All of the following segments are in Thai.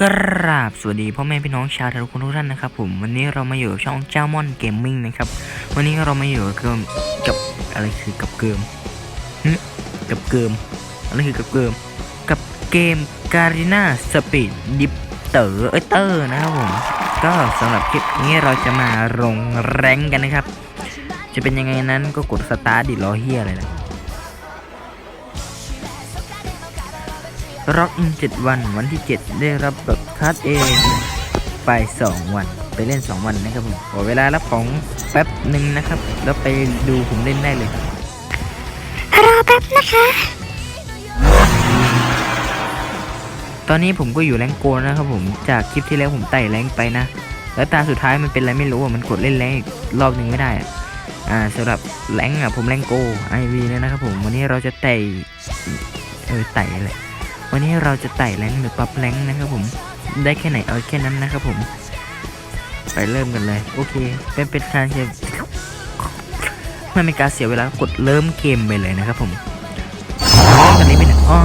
กราบสวัสดีพ่อแม่พี่น้องชาวทุกคนทุกท่านนะครับผมวันนี้เรามาอยู่ช่องเจ้ามอนเกมมิ่งนะครับวันนี้เรามาอยู่กับเกมกับอะไรคือกับเกมหึกับเกมอะไรคือกับเกมกับเกมการีนาสปีดดิปเตอร์เอเตอร์นะครับผมก็สำหรับคลิปนี้เราจะมาลงแรงกันนะครับ จะเป็นยังไงนั้นก็กดสตาร์ดิรอเฮียอะไรนะ ร็อกอินเจ็ดวันวันที่ 7 ได้รับแบบคัดเองไป 2 วัน ไปเล่น 2 วันนะครับผมขอเวลารับของแป๊บหนึ่งนะครับ แล้วไปดูผมเล่นได้เลยรอแป๊บนะคะ ตอนนี้ผมก็อยู่แรงโกนนะครับผมจากคลิปที่แล้วผมไต่แรงไปนะ แล้วตาสุดท้ายมันเป็นอะไรไม่รู้อะมันกดเล่นแรงอีกรอบหนึ่งไม่ได้อะอ่าสำหรับแรงอะผมแรงโกไอวีเนี่ยนะครับผมวันนี้เราจะไต่เออไต่อะไร วันนี้เราจะไต่แรงหรือปรับแรงนะครับผม ได้แค่ไหนเอาแค่นั้นนะครับผม ไปเริ่มกันเลย โอเค เป็นเป็นการเสียไม่เป็นการเสียเวลากดเริ่มเกมไปเลยนะครับผมตอนนี้เป็นอ๋อ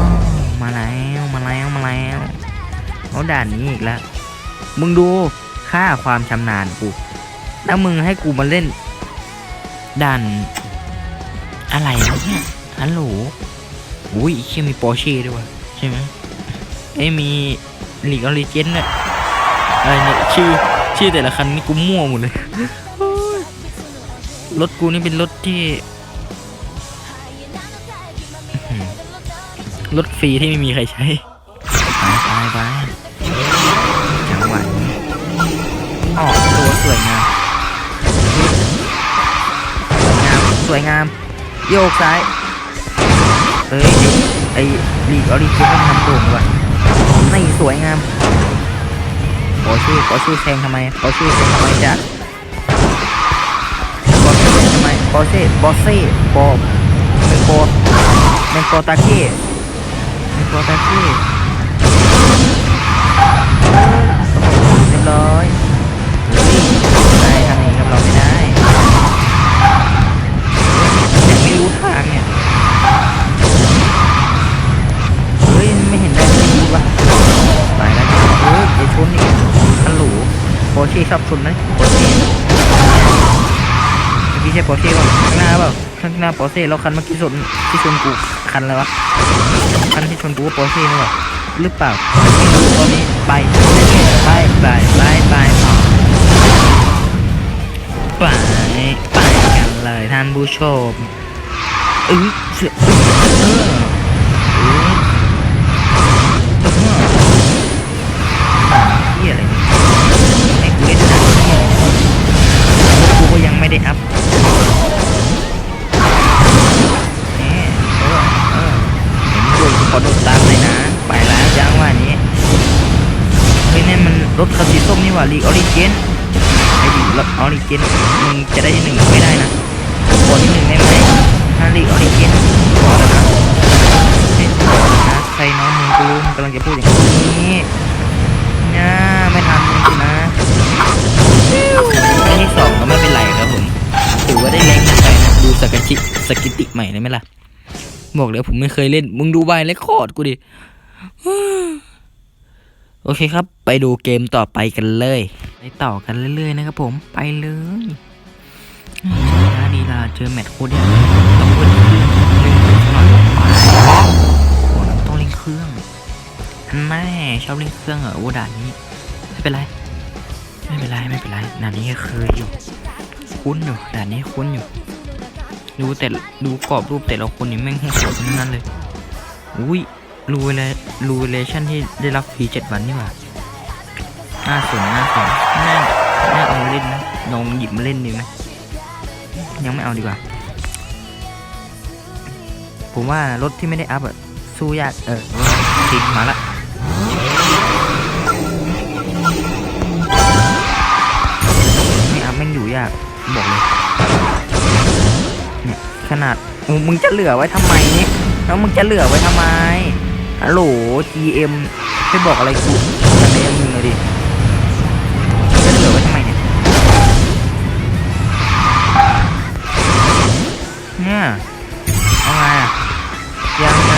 มาแล้วมาแล้วมาแล้วเอาด่านนี้อีกแล้ว มึงดูค่าความชำนาญกูแล้วมึงให้กูมาเล่นด่านอะไรเนี่ยฮัลโหลอุ้ยเชี่มีปอร์เช่ด้วย ใช่ไหมเอ้มีหลีกออริเจนเนี่ยอะไรเนี่ยชื่อชื่อแต่ละคันนี่กูมั่วหมดเลยรถกูนี่เป็นรถที่รถฟรีที่ไม่มีใครใช้ไปไปไปจังหวะนี้ออกตัวสวยงามสวยงามสวยงาม โยกซ้ายเอ้ย ไอ้ลีกออริจินมันทำโด่งว่ะนี่สวยงามขอชื่อขอชื่อแซงทำไมขอชื่อแซงทำไมจ๊ะบอชื่อแซงทำไมบอเซ่บอเซ่บอเป็นโปเป็นโปตาเก้เมนโปตาเก้ ช่ชอบชนไหมโปรเช่เมื่อกี้ใช่โปรเช่ป่ะข้างหน้าเปล่าข้างหน้าโปรเช่แล้วคันเมื่อกี้ชนที่ชนกูคันอะไรวะคันที่ชนกูก็โปรเช่นี่หว่าหรือเปล่าไม่รู้ตอนนี้ไปไปไปไปไปไปไปกันเลยท่านผู้ชมเออเสืออ รถคันสีส้มนี่ว่าลีออริเจนไอ้ดิรถออริเจนมึงจะได้ที่หนึ่งไม่ได้นะขอที่หนึ่งได้ไหมถ้าลีออริเจนขอแล้วนะเล้วนะใครน้องมึงกูรู้มึงกำลังจะพูดอย่างนี้นะไม่ทันจริงนะอันที่สองก็ไม่เป็นไรครับผมถือว่าได้แรงขึ้นไปนะดูสกิติสกิติใหม่ได้ไหมล่ะบอกเลยผมไม่เคยเล่น มึงดูใบเลคคอร์ดกูดิ อเคครับ ไปดูเกมต่อไปกันเลย ไปต่อกันเรื่อยๆนะครับผมไปเลยนาดีลาเจอแมตช์โคตรยากต้องเล่นเครื่องเล่นเครื่องหน่อยโอ้ต้องเล่นเครื่องแม่ชอบเล่นเครื่องเหรอโอ้ด่านนี้ไม่เป็นไรไม่เป็นไรไม่เป็นไรด่านนี้เคยอยู่ คุ้นอยู่ด่านนี้คุ้นอยู่ ดูแต่ดูกรอบรูปแต่ละคนนี่แม่งโหดทั้งนั้นเลยอุ้ย รูเลรูเลชั่นที่ได้รับฟรีเจ็ดวันนี่หว่าน่าสนน่าสนน่าน่าเอามาเล่นนะลองหยิบมาเล่นดีไหมยังไม่เอาดีกว่า ผมว่ารถที่ไม่ได้อัพอะสู้ยากเออจริงมาละไม่เอาแม่งอยู่ยากบอกเลยเนี่ยขนาดมึงจะเหลือไว้ทำไมเนี่ยแล้วมึงจะเหลือไว้ทำไม ฮัลโหล GM ไปบอกอะไรกูอะไรมึงเลยดิจะเหลือไว้ทำไมเนี่ยเนี่ยเอาไงอะยัง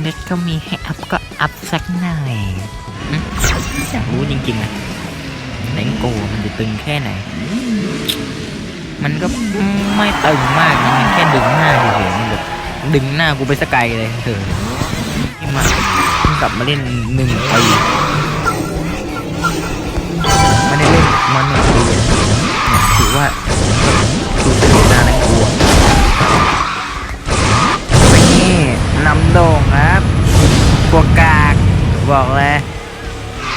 เน็ตก็มีให้อัพก็อัพสักหน่อยอืมอยากรู้จริงๆอะแรงโกมันจะตึงแค่ไหน มันก็ไม่ตึงมากนะมันแค่ดึงหน้าเฉยๆมันแบบดึงหน้ากูไปสกไกลเลยเธอที่มาเพิ่งกลับมาเล่นหนึ่งปีไม่ได้เล่นมาหนึ่งปีอะเนี่ยถือว่าำโด่งครับพวกกากบอกเลย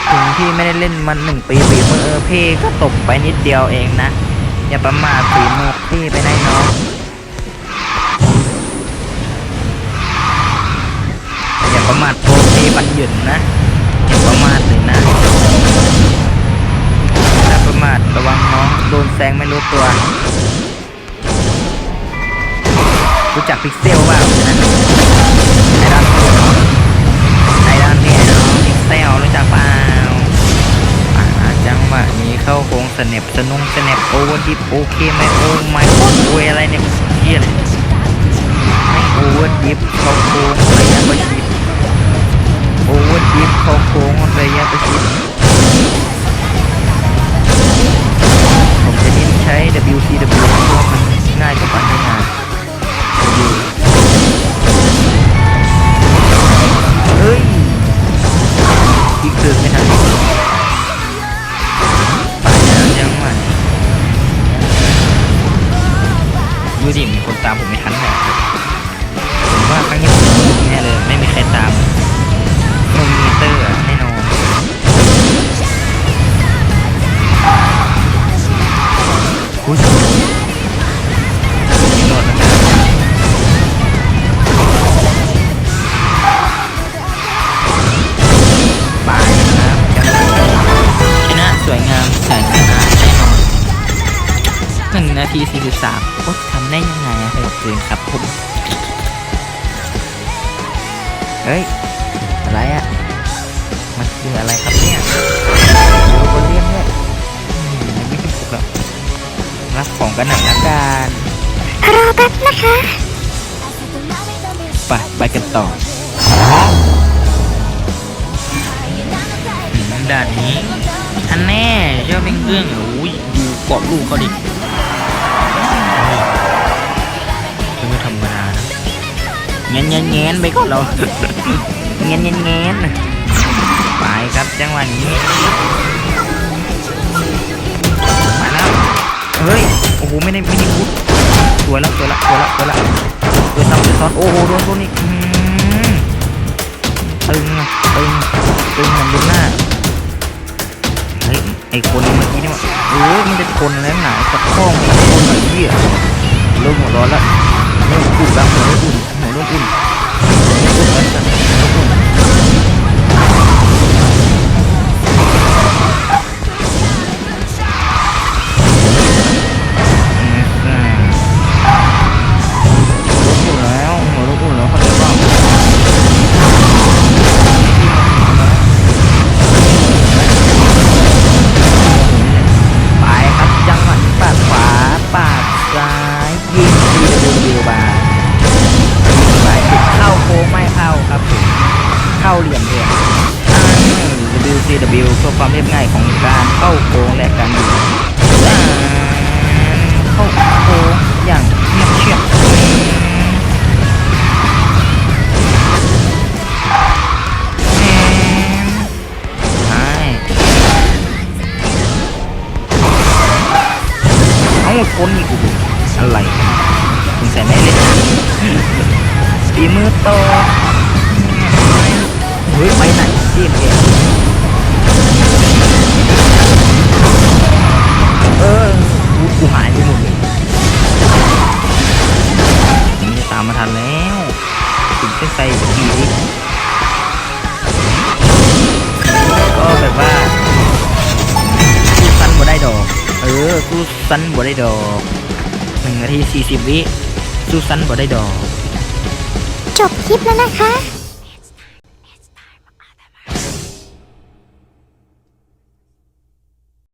ถึงพี่ไม่ได้เล่นมันหนึ่งปีฝีมือพี่ก็ตกไปนิดเดียวเองนะ อย่าประมาทฝีมือพี่ไปได้น้องอย่าประมาทโปรพี่บันหยุนนะอย่าประมาทเลยนะถ้าประมาทระวังน้องโดนแซงไม่รู้ตัว รู้จักพิกเซลบ้างนะ สเนปสนุงสเนปโอเวอร์ดิฟโอเคไหมโอ้ไม่โอ้ยอะไรเนี่ยเพี้ยนไม่โอเวอร์ดิฟเข้าโค้งระยะประชิดโอเวอร์ดิฟเขาโค้งระยะประชิด ดูดิมีคนตามผมไม่ทันเลยผมว่าครั้งนี้ผมแน่เลย ไม่มีใครตามโนมิเตอร์อะแน่นอนอุ้ยโดดแล้วนะไปครับจังหวะชนะสวยงามแสนชนะแน่นอนหนึ่งนาทีสี่สิบสามโอ๊ยท เกินครับผม เฮ้ย อะไรอะมันคืออะไรครับเนี่ยโอ้โหเรียนเนี่ยอืมยังไม่ถึงหรอกรับของกันหนักละกันรอแป๊บนะคะไปไปกันต่ออืมด่านนี้อันแน่เจ้าเป็นเครื่องเหรออุ้ยดูเกาะลูกเขาดิ เงี้ยเงี้ยเงี้ยไปก่อนเราเงี้ยเงี้ยเงี้ยไปครับจังหวะนี้มาแล้วเฮ้ยโอ้โหไม่ได้ไม่ได้พุดสวยแล้วสวยแล้วสวยแล้วสวยแล้วเดินซ้ำเดินซ้อนโอ้โหโดนโดนอีกอื้อหือตึงอะตึงตึงเหมือนดูหน้าเฮ้ยไอคนเมื่อกี้นี่มันเออมันจะคนแล้วหนาตะข้องตะคนหน่อยเหี้ยเริ่มหัวร้อนแล้วเริ่มอุ่นแล้วหัวเริ่มอุ่นหัวเริ่ม อุ่ เข้าเหลี่ยมเดียว WCW เพื่อความเรียบง่ายของการเข้าโค้งและการยิงอ่าเข้าโค้งอย่างเงียบเชียบแหมใช่เอ้าคนอีกกูอะไรสงสัยไม่เล่นตีมือโต เฮ้ยไปไหนเจียมเจียมเออกูกูหายไปหมดเลยผมจะตามมาทันแล้วถึงเส้นใจสักทีก็แบบว่าสู้สั้นบ่ได้ดอก เออสู้สั้นบ่ได้ดอกหนึ่งนาทีสี่สิบวิสู้สั้นบ่ได้ดอก จบคลิปแล้วนะคะ